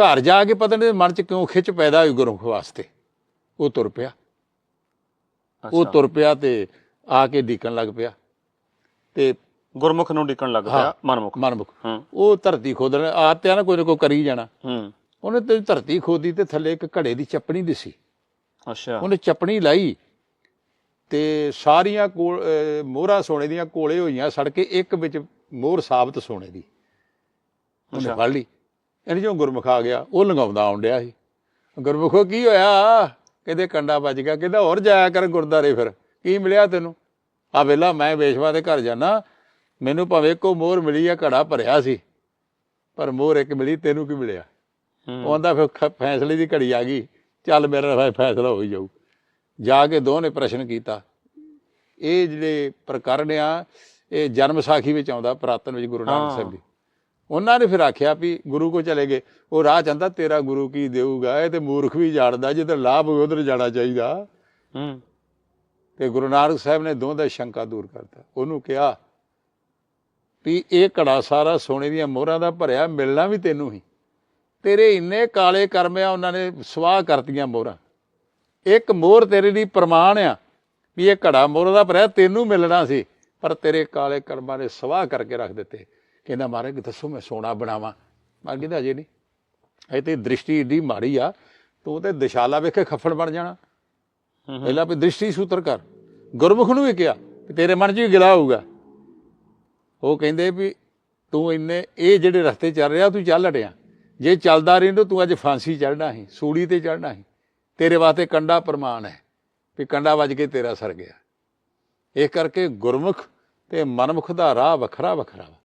ਘਰ ਜਾ ਕੇ ਪਤਾ ਨਹੀਂ ਮਨ ਚ ਕਿਉਂ ਖਿੱਚ ਪੈਦਾ ਹੋਈ ਗੁਰਮੁਖ ਵਾਸਤੇ। ਉਹ ਤੁਰ ਪਿਆ। ਉਹ। ਤੁਰ ਪਿਆ ਤੇ ਆ ਕੇ ਡੀਕਣ ਲੱਗ ਪਿਆ। ਤੇ ਗੁਰਮੁਖ ਨੂੰ ਡਿੱਕਣ ਲੱਗ ਪਿਆ। ਮਨਮੁਖ। ਮਨਮੁਖ। ਉਹ ਧਰਤੀ ਖੋਦਣ ਆਤਿਆ ਨਾ ਕੋਈ ਨਾ ਕੋਈ ਕਰੀ ਜਾਣਾ। ਹੂੰ। ਉਹਨੇ ਤੇ ਧਰਤੀ ਖੋਦੀ ਤੇ ਥੱਲੇ ਇੱਕ ਘੜੇ ਦੀ ਚੱਪਣੀ ਦਿਸੀ। ਅੱਛਾ। ਉਹਨੇ ਚੱਪਣੀ ਲਾਈ ਤੇ ਸਾਰੀਆਂ ਕੋਲ ਮੋਹਰਾਂ ਸੋਨੇ ਦੀਆਂ ਕੋਲੇ ਹੋਈਆਂ ਸੜ ਕੇ ਇੱਕ ਵਿੱਚ ਮੋਹਰ ਸਾਬਤ ਸੋਨੇ ਦੀ। ਉਹਨੇ। ਫੜ ਲਈ। ਇਹਨੇ ਜੋ ਗੁਰਮੁਖ ਆ ਗਿਆ ਉਹ ਲੰਗਾਉਂਦਾ ਆਉਣ ਡਿਆ ਸੀ। ਗੁਰਮੁਖੋ ਕੀ ਹੋਇਆ? ਕਹਿੰਦੇ ਕੰਡਾ ਵੱਜ ਗਿਆ? ਕਹਿੰਦਾ ਹੋਰ ਜਾਇਆ ਕਰ ਗੁਰਦਾਰੇ ਫਿਰ। ਕੀ ਮਿਲਿਆ ਤੈਨੂੰ? ਆ ਵੇਲਾ ਮੈਂ ਵੇਸ਼ਵਾ ਦੇ ਘਰ ਜਾਣਾ ਮੈਨੂੰ ਭਾਵੇਂ ਕੋ ਮੋਹਰ ਮਿਲੀ ਆ ਘੜਾ ਭਰਿਆ ਸੀ ਪਰ ਮੋਹਰ ਇੱਕ ਮਿਲੀ ਤੈਨੂੰ ਕੀ ਮਿਲਿਆ? ਹੂੰ। ਉਹ ਆਂਦਾ ਫਿਰ ਫੈਸਲੇ ਦੀ ਘੜੀ ਆ ਗਈ। ਚੱਲ ਮੇਰਾ ਫੈਸਲਾ ਹੋ ਹੀ ਜਾਊ। ਜਾ ਕੇ ਦੋਹਾਂ ਨੇ ਪ੍ਰਸ਼ਨ ਕੀਤਾ। ਇਹ ਜਿਹੜੇ ਪ੍ਰਕਰਨ ਆ ਇਹ ਜਨਮ ਸਾਖੀ ਵਿੱਚ ਆਉਂਦਾ ਪ੍ਰਾਤਨ ਵਿੱਚ ਗੁਰੂ ਨਾਨਕ ਸਾਹਿਬ ਦੀ। ਉਹਨਾਂ ਨੇ ਫਿਰ ਆਖਿਆ ਵੀ ਗੁਰੂ ਕੋ ਚਲੇ ਗਏ। ਉਹ ਰਾਹ ਚੰਦਾ ਤੇਰਾ ਗੁਰੂ ਕੀ ਦੇਊਗਾ? ਇਹ ਤੇ ਮੂਰਖ ਵੀ ਜਾਣਦਾ ਜਿੱਧਰ ਲਾਭ ਹੋਵੇ ਉਧਰ ਜਾਣਾ ਚਾਹੀਦਾ। ਹੂੰ। ਤੇ ਗੁਰੂ ਨਾਨਕ ਸਾਹਿਬ ਨੇ ਦੋਹਾਂ ਦਾ ਸ਼ੰਕਾ ਦੂਰ ਕਰਤਾ। ਉਹਨੂੰ ਕਿਹਾ ਵੀ ਇਹ ਘੜਾ ਸਾਰਾ ਸੋਨੇ ਦੀਆਂ ਮੋਹਰਾਂ ਦਾ ਭਰਿਆ ਮਿਲਣਾ ਵੀ ਤੈਨੂੰ ਹੀ। ਤੇਰੇ ਇੰਨੇ ਕਾਲੇ ਕਰਮ ਆ ਉਹਨਾਂ ਨੇ ਸਵਾਹ ਕਰਤੀਆਂ ਮੋਹਰਾਂ। ਇੱਕ ਮੋਹਰ ਤੇਰੇ ਲਈ ਪ੍ਰਮਾਣ ਆ ਵੀ ਇਹ ਘੜਾ ਮੋਹਰ ਦਾ ਭਰਿਆ ਤੈਨੂੰ ਮਿਲਣਾ ਸੀ। ਪਰ ਤੇਰੇ ਕਾਲੇ ਕਰਮਾਂ ਨੇ ਸਵਾਹ ਕਰਕੇ ਰੱਖ ਦਿੱਤੇ। ਕਹਿੰਦਾ ਮਹਾਰਾਜ ਦੱਸੋ ਮੈਂ ਸੋਨਾ ਬਣਾਵਾਂ। ਮੈਂ ਕਹਿੰਦਾ ਅਜੇ ਨਹੀਂ। ਇਹ ਤੇ ਦ੍ਰਿਸ਼ਟੀ ਏਡੀ ਮਾੜੀ ਆ, ਤੂੰ ਤੇ ਦਿਸ਼ਾਲਾ ਵੇਖੇ ਖੱਫੜ ਬਣ ਜਾਣਾ। ਪਹਿਲਾਂ ਵੀ ਦ੍ਰਿਸ਼ਟੀ ਸੂਤਰ ਕਰ। ਗੁਰਮੁਖ ਨੂੰ ਵੀ ਕਿਹਾ ਵੀ ਤੇਰੇ ਮਨ 'ਚ ਵੀ ਗਿਲਾ ਹੋਊਗਾ। ਉਹ ਕਹਿੰਦੇ ਵੀ ਤੂੰ ਇੰਨੇ, ਇਹ ਜਿਹੜੇ ਰਸਤੇ ਚੱਲ ਰਿਹਾ, ਤੂੰ ਚੱਲ ਹਟਿਆ ਜੇ ਚੱਲਦਾ ਰਹਿੰਦਾ ਤੂੰ ਅੱਜ ਫਾਂਸੀ ਚੜਨਾ ਸੀ ਸੂੜੀ ਤੇ ਚੜਨਾ ਸੀ ਤੇਰੇ ਵਾਸਤੇ ਕੰਡਾ ਪ੍ਰਮਾਣ ਹੈ ਵੀ ਕੰਡਾ ਵੱਜ ਕੇ ਤੇਰਾ ਸਰ ਗਿਆ। ਇਹ ਕਰਕੇ ਗੁਰਮੁਖ ਤੇ ਮਨਮੁਖ ਦਾ ਰਾਹ ਵੱਖਰਾ ਵੱਖਰਾ ਵਾ।